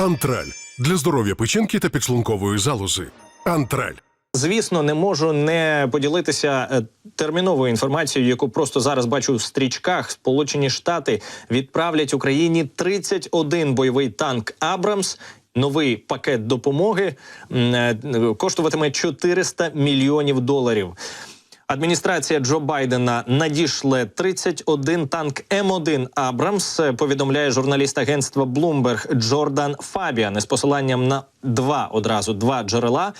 Антраль для здоров'я печінки та підшлункової залози. Антраль. Звісно, не можу не поділитися е, терміновою інформацією, яку просто зараз бачу в стрічках. Сполучені Штати відправлять Україні 31 бойовий танк Абрамс. Новий пакет допомоги е, коштуватиме 400 мільйонів доларів. Адміністрація Джо Байдена надішле 31 танк М1 Абрамс. е, Повідомляє журналіст агентства Bloomberg Джордан Фабіан із посиланням на два одразу два джерела.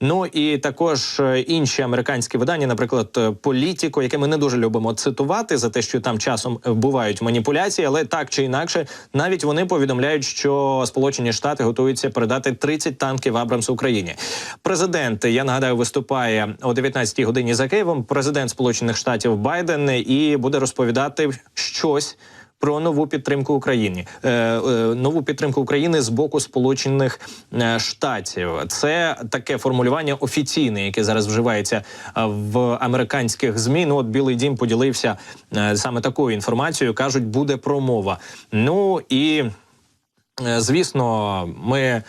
Ну і також е, інші американські видання, наприклад, е, Політіко, яке ми не дуже любимо цитувати за те, що там часом бувають маніпуляції, але так чи інакше, навіть вони повідомляють, що Сполучені Штати готуються передати 30 танків Абрамс Україні. Президент, я нагадаю, виступає о 19-й годині за Києвом. Президент Сполучених Штатів Байден і буде розповідати щось. Про нову підтримку України, е, е, нову підтримку України з боку Сполучених е, Штатів. Це таке формулювання офіційне, яке зараз вживається в американських змі. Ну от Білий Дім поділився саме такою інформацією. кажуть, буде промова. Ну і Звісно, ми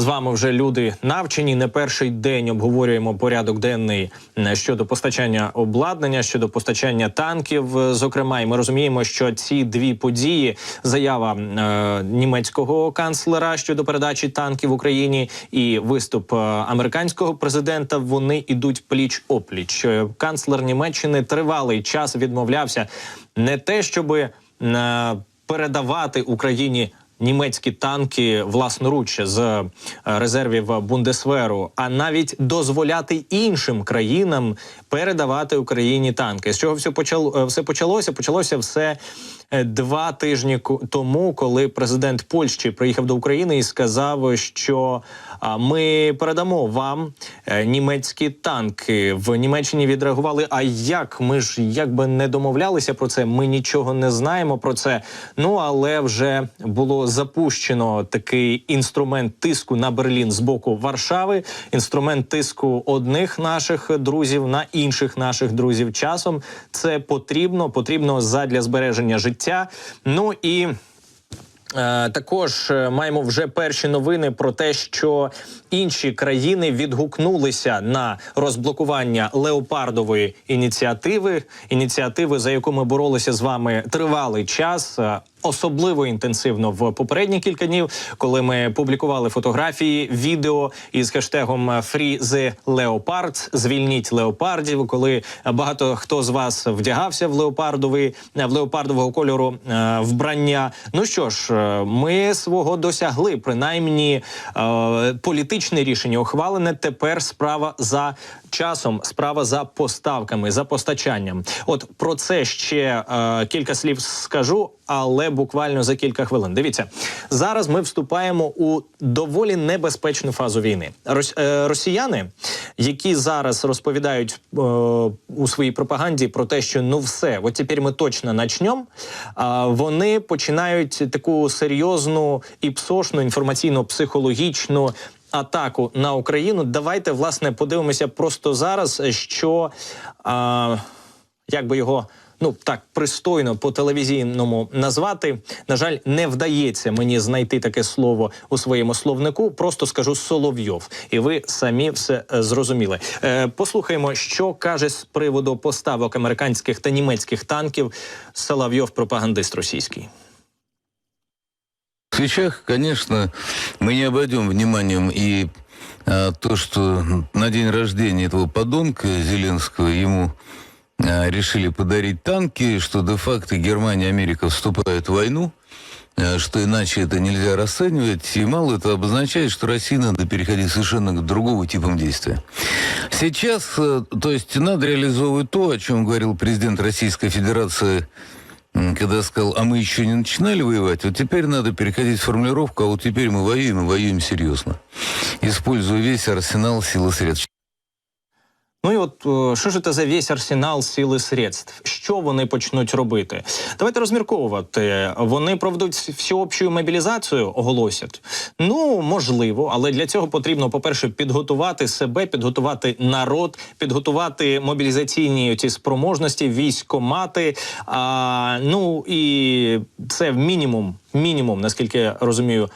з вами вже люди навчені. Не перший день обговорюємо порядок денний е, щодо постачання обладнання, щодо постачання танків. е, Зокрема, і ми розуміємо, що ці дві події заява е, німецького канцлера щодо передачі танків Україні і виступ е, американського президента. Вони ідуть пліч опліч. Канцлер Німеччини тривалий час відмовлявся не те, щоби е, передавати Україні німецькі танки власноруч з е, резервів Бундесверу, а навіть дозволяти іншим країнам передавати Україні танки. З чого все почало все почалося? Почалося все е, два тижні тому, коли президент Польщі приїхав до України і сказав, що ми передамо вам е, німецькі танки. В Німеччині відреагували. А як ми ж якби не домовлялися про це? Ми нічого не знаємо про це. Ну але вже було запущено такий інструмент тиску на Берлін з боку Варшави. Інструмент тиску одних наших друзів на інших наших друзів. Часом це потрібно, потрібно задля збереження життя. Ну і. Е, Також е, маємо вже перші новини про те, що інші країни відгукнулися на розблокування леопардової ініціативи. Ініціативи, за яку ми боролися з вами тривалий час. е, Особливо інтенсивно в попередні кілька днів, коли ми публікували фотографії, відео із хештегом «Free the Leopards», звільніть леопардів. Коли багато хто з вас вдягався в леопардовий в леопардового кольору вбрання. Ну що ж, ми свого досягли. Принаймні е, політичне рішення ухвалене. Тепер справа за часом, справа за поставками, за постачанням. От про це ще е, кілька слів скажу, але буквально за кілька хвилин. Дивіться, зараз ми вступаємо у доволі небезпечну фазу війни. Е, росіяни, які зараз розповідають е, у своїй пропаганді про те, що ну все, от тепер ми точно начнем, а вони починають таку серйозну і псошну інформаційно-психологічну атаку на Україну. Давайте власне подивимося просто зараз, що а, як би його. Ну так пристойно по телевізійному назвати. На жаль, не вдається мені знайти таке слово у своєму словнику. Просто скажу Соловйов, і ви самі все е, зрозуміли. Е, послухаємо, що каже з приводу поставок американських та німецьких танків Соловйов, пропагандист російський. В свечах, конечно, мы не обойдем вниманием и а, то, что на день рождения этого подонка Зеленского ему решили подарить танки, что де-факто Германия и Америка вступают в войну, а, что иначе это нельзя расценивать, и мало это обозначает, что России надо переходить совершенно к другому типам действия. Сейчас, э, то есть, надо реализовывать то, о чем говорил президент Российской Федерации когда сказал, а мы еще не начинали воевать, вот теперь надо переходить в формулировку, а вот теперь мы воюем и воюем серьезно, используя весь арсенал сил и средств. Ну і от е, що ж це за весь арсенал сил і средств? Що вони почнуть робити? Давайте розмірковувати. Вони проведуть всеобщу мобілізацію, оголосять. Ну можливо, але для цього потрібно, по-перше, підготувати себе, підготувати народ, підготувати мобілізаційні ці спроможності, військомати. А, ну і це мінімум мінімум, наскільки я розумію,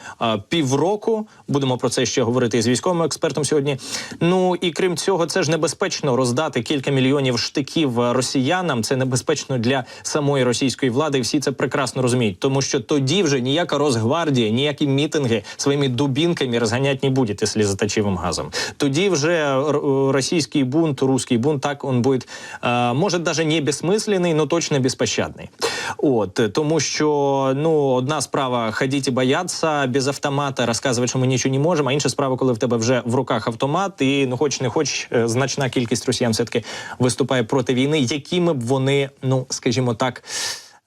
півроку. Будемо про це ще говорити з військовим експертом сьогодні. Ну і крім цього, це ж небезпечно роздати кілька мільйонів штиків е, росіянам. Це небезпечно для самої російської влади. Всі це прекрасно розуміють, тому що тоді вже ніяка Росгвардія, ніякі мітинги своїми дубінками розганять не будете слізоточивим газом. Тоді вже російський бунт, русський бунт, так он буде, е, може даже не безсмисленний, но точно безпощадний. От тому, що ну одна справа ходіть і бояться без автомата, розказувати, що ми нічого не можемо. А інша справа, коли в тебе вже в руках автомат, і ну хоч не хоч, е, значна кількість росіян все таки виступає проти війни, якими б вони, ну скажімо так.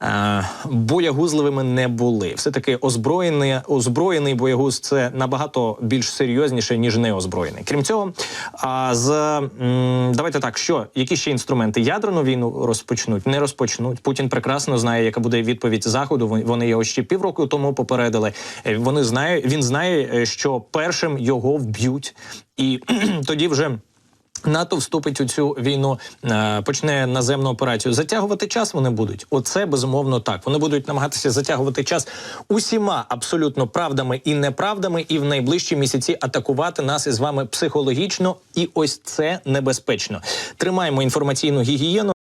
Е, Боягузливими не були. Все таки озброєний, озброєний боягуз це набагато більш серйозніше ніж неозброєний. Крім цього, а з давайте так, що які ще інструменти ядерну війну розпочнуть, не розпочнуть. Путін прекрасно знає, яка буде відповідь заходу. Вон- Вони його ще півроку тому попередили. Е, Вони знає, він знає, е, що першим його вб'ють, і тоді вже. НАТО вступить у цю війну, е, почне наземну операцію. Затягувати час вони будуть. Оце безумовно так. Вони будуть намагатися затягувати час усіма абсолютно правдами і неправдами, і в найближчі місяці атакувати нас із вами психологічно. І ось це небезпечно. Тримаємо інформаційну гігієну.